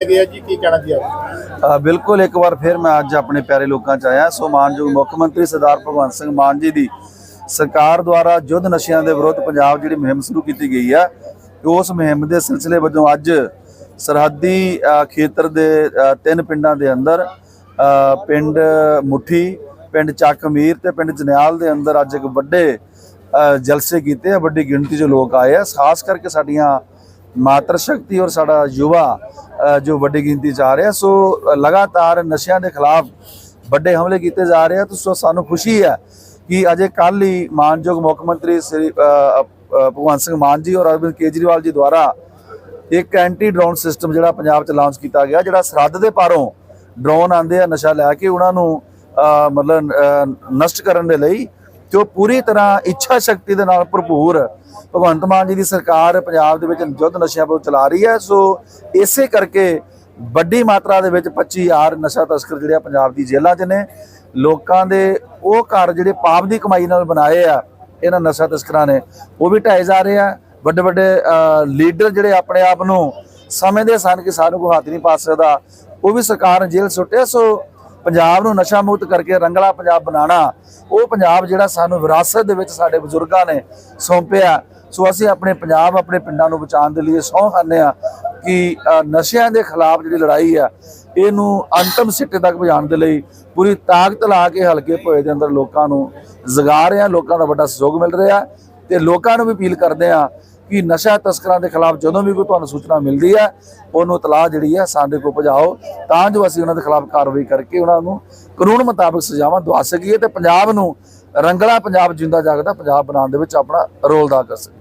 ਗਿਆ ਜੀ, ਕੀ ਕਹਿਣਾ ਜੀ ਬਿਲਕੁਲ, ਇੱਕ ਵਾਰ ਫਿਰ ਮੈਂ ਅੱਜ ਆਪਣੇ ਪਿਆਰੇ ਲੋਕਾਂ ਚ ਆਇਆ। ਸੋ ਮਾਨਯੋਗ ਮੁੱਖ ਮੰਤਰੀ ਸਰਦਾਰ ਭਗਵੰਤ ਸਿੰਘ ਮਾਨ ਜੀ ਦੀ ਸਰਕਾਰ ਦੁਆਰਾ ਯੁੱਧ ਨਸ਼ਿਆਂ ਦੇ ਵਿਰੁੱਧ ਪੰਜਾਬ ਜਿਹੜੀ ਮੁਹਿੰਮ ਸ਼ੁਰੂ ਕੀਤੀ ਗਈ ਆ, ਉਸ ਮੁਹਿੰਮ ਦੇ ਸਿਲਸਿਲੇ ਵਜੋਂ ਅੱਜ ਸਰਹੱਦੀ ਖੇਤਰ ਦੇ ਤਿੰਨ ਪਿੰਡਾਂ ਦੇ ਅੰਦਰ ਪਿੰਡ ਮੁੱਠੀ, ਪਿੰਡ ਚੱਕ ਅਮੀਰ ਤੇ ਪਿੰਡ ਜਨਿਆਲ ਦੇ ਅੰਦਰ ਅੱਜ ਇੱਕ ਵੱਡੇ ਜਲਸੇ ਕੀਤੇ ਆ, ਵੱਡੀ ਗਿਣਤੀ 'ਚ ਲੋਕ ਆਏ ਆ। ਖਾਸ ਕਰਕੇ ਸਾਡੀਆਂ ਮਾਤਰ ਸ਼ਕਤੀ ਔਰ ਸਾਡਾ ਯੁਵਾ ਜੋ ਵੱਡੀ ਗਿਣਤੀ 'ਚ ਆ ਰਿਹਾ, ਸੋ ਲਗਾਤਾਰ ਨਸ਼ਿਆਂ ਦੇ ਖਿਲਾਫ ਵੱਡੇ ਹਮਲੇ ਕੀਤੇ ਜਾ ਰਹੇ ਆ, ਤੇ ਸੋ ਸਾਨੂੰ ਖੁਸ਼ੀ ਹੈ ਕਿ ਅਜੇ ਕੱਲ ਹੀ ਮਾਨਯੋਗ ਮੁੱਖ ਮੰਤਰੀ ਸ੍ਰੀ ਭਗਵੰਤ ਸਿੰਘ ਮਾਨ ਜੀ ਔਰ ਅਰਵਿੰਦ ਕੇਜਰੀਵਾਲ ਜੀ ਦੁਆਰਾ ਇੱਕ ਐਂਟੀ ਡਰੋਨ ਸਿਸਟਮ ਜਿਹੜਾ ਪੰਜਾਬ 'ਚ ਲਾਂਚ ਕੀਤਾ ਗਿਆ, ਜਿਹੜਾ ਸਰਹੱਦ ਦੇ ਪਾਰੋਂ ਡਰੋਨ ਆਂਦੇ ਆ, ਨਸ਼ਾ ਲੈ ਕੇ ਉਹਨਾਂ ਨੂੰ ਮਤਲਬ ਨਸ਼ਟ ਕਰਨ ਦੇ ਲਈ ਤੇ ਉਹ ਪੂਰੀ ਤਰ੍ਹਾਂ ਇੱਛਾ ਸ਼ਕਤੀ ਦੇ ਨਾਲ ਭਰਪੂਰ ਭਗਵੰਤ ਮਾਨ ਜੀ ਦੀ ਸਰਕਾਰ ਪੰਜਾਬ ਦੇ ਵਿੱਚ ਯੁੱਧ ਨਸ਼ਿਆਂ ਵਿਰੁੱਧ ਚਲਾ ਰਹੀ ਹੈ, ਸੋ ਇਸੇ ਕਰਕੇ ਵੱਡੀ ਮਾਤਰਾ ਦੇ ਵਿੱਚ 25000 ਨਸ਼ਾ ਤਸਕਰ ਜਿਹੜੇ ਆ ਪੰਜਾਬ ਦੀ ਜੇਲ੍ਹਾਂ 'ਚ ਨੇ। ਲੋਕਾਂ ਦੇ ਉਹ ਘਰ ਜਿਹੜੇ ਪਾਪ ਦੀ ਕਮਾਈ ਨਾਲ ਬਣਾਏ ਆ, ਇਹਨਾਂ ਨਸ਼ਾ ਤਸਕਰਾਂ ਨੇ, ਉਹ ਵੀ ਢਾਏ ਜਾ ਰਹੇ ਆ। ਵੱਡੇ ਵੱਡੇ ਲੀਡਰ ਜਿਹੜੇ ਆਪਣੇ ਆਪ ਨੂੰ ਸਮਝਦੇ ਸਨ ਕਿ ਸਾਨੂੰ ਕੋਈ ਹੱਥ ਨਹੀਂ ਪਾ ਸਕਦਾ, ਉਹ ਵੀ ਸਰਕਾਰ ਨੇ ਜੇਲ੍ਹ ਸੁੱਟਿਆ, ਸੋ ਪੰਜਾਬ ਨੂੰ ਨਸ਼ਾ ਮੁਕਤ ਕਰਕੇ ਰੰਗਲਾ ਪੰਜਾਬ ਬਣਾਉਣਾ, ਉਹ ਪੰਜਾਬ ਜਿਹੜਾ ਸਾਨੂੰ ਵਿਰਾਸਤ ਦੇ ਵਿੱਚ ਸਾਡੇ ਬਜ਼ੁਰਗਾਂ ਨੇ ਸੌਂਪਿਆ ਸੋ ਅਸੀਂ ਆਪਣੇ ਪੰਜਾਬ ਆਪਣੇ ਪਿੰਡਾਂ ਨੂੰ ਬਚਾਉਣ ਦੇ ਲਈ ਸਹੁੰ ਖਾਂਦੇ ਆ ਕਿ ਨਸ਼ਿਆਂ ਦੇ ਖਿਲਾਫ ਜਿਹੜੀ ਲੜਾਈ ਆ ਇਹਨੂੰ ਅੰਤਮ ਸਿੱਟੇ ਤੱਕ ਪਹੁੰਚਾਉਣ ਦੇ ਲਈ ਪੂਰੀ ਤਾਕਤ ਲਾ ਕੇ ਹਲਕੇ ਭੋਏ ਦੇ ਅੰਦਰ ਲੋਕਾਂ ਨੂੰ ਜਗਾ ਰਹੇ ਆ ਲੋਕਾਂ ਦਾ ਵੱਡਾ ਸਹਿਯੋਗ ਮਿਲ ਰਿਹਾ ਤੇ ਲੋਕਾਂ ਨੂੰ ਵੀ ਅਪੀਲ ਕਰਦੇ ਆ ਕਿ ਨਸ਼ਾ ਤਸਕਰਾਂ ਦੇ ਖਿਲਾਫ ਜਦੋਂ ਵੀ ਕੋਈ ਤੁਹਾਨੂੰ ਸੂਚਨਾ ਮਿਲਦੀ ਹੈ, ਉਹਨੂੰ ਇਤਲਾਹ ਜਿਹੜੀ ਹੈ ਸਾਡੇ ਕੋਲ ਪਹੁੰਚਾਓ। ਤਾਂ ਜੋ ਅਸੀਂ ਉਹਨਾਂ ਦੇ ਖਿਲਾਫ ਕਾਰਵਾਈ ਕਰਕੇ ਉਹਨਾਂ ਨੂੰ ਕਾਨੂੰਨ ਮੁਤਾਬਕ ਸਜ਼ਾਵਾਂ ਦਵਾ ਸਕੀਏ ਤੇ ਪੰਜਾਬ ਨੂੰ ਰੰਗਲਾ ਪੰਜਾਬ ਜਿੰਦਾ ਜਾਗਦਾ, ਪੰਜਾਬ ਬਣਾਉਣ ਦੇ ਵਿੱਚ ਆਪਣਾ ਰੋਲ ਅਦਾ ਕਰ ਸਕੀਏ।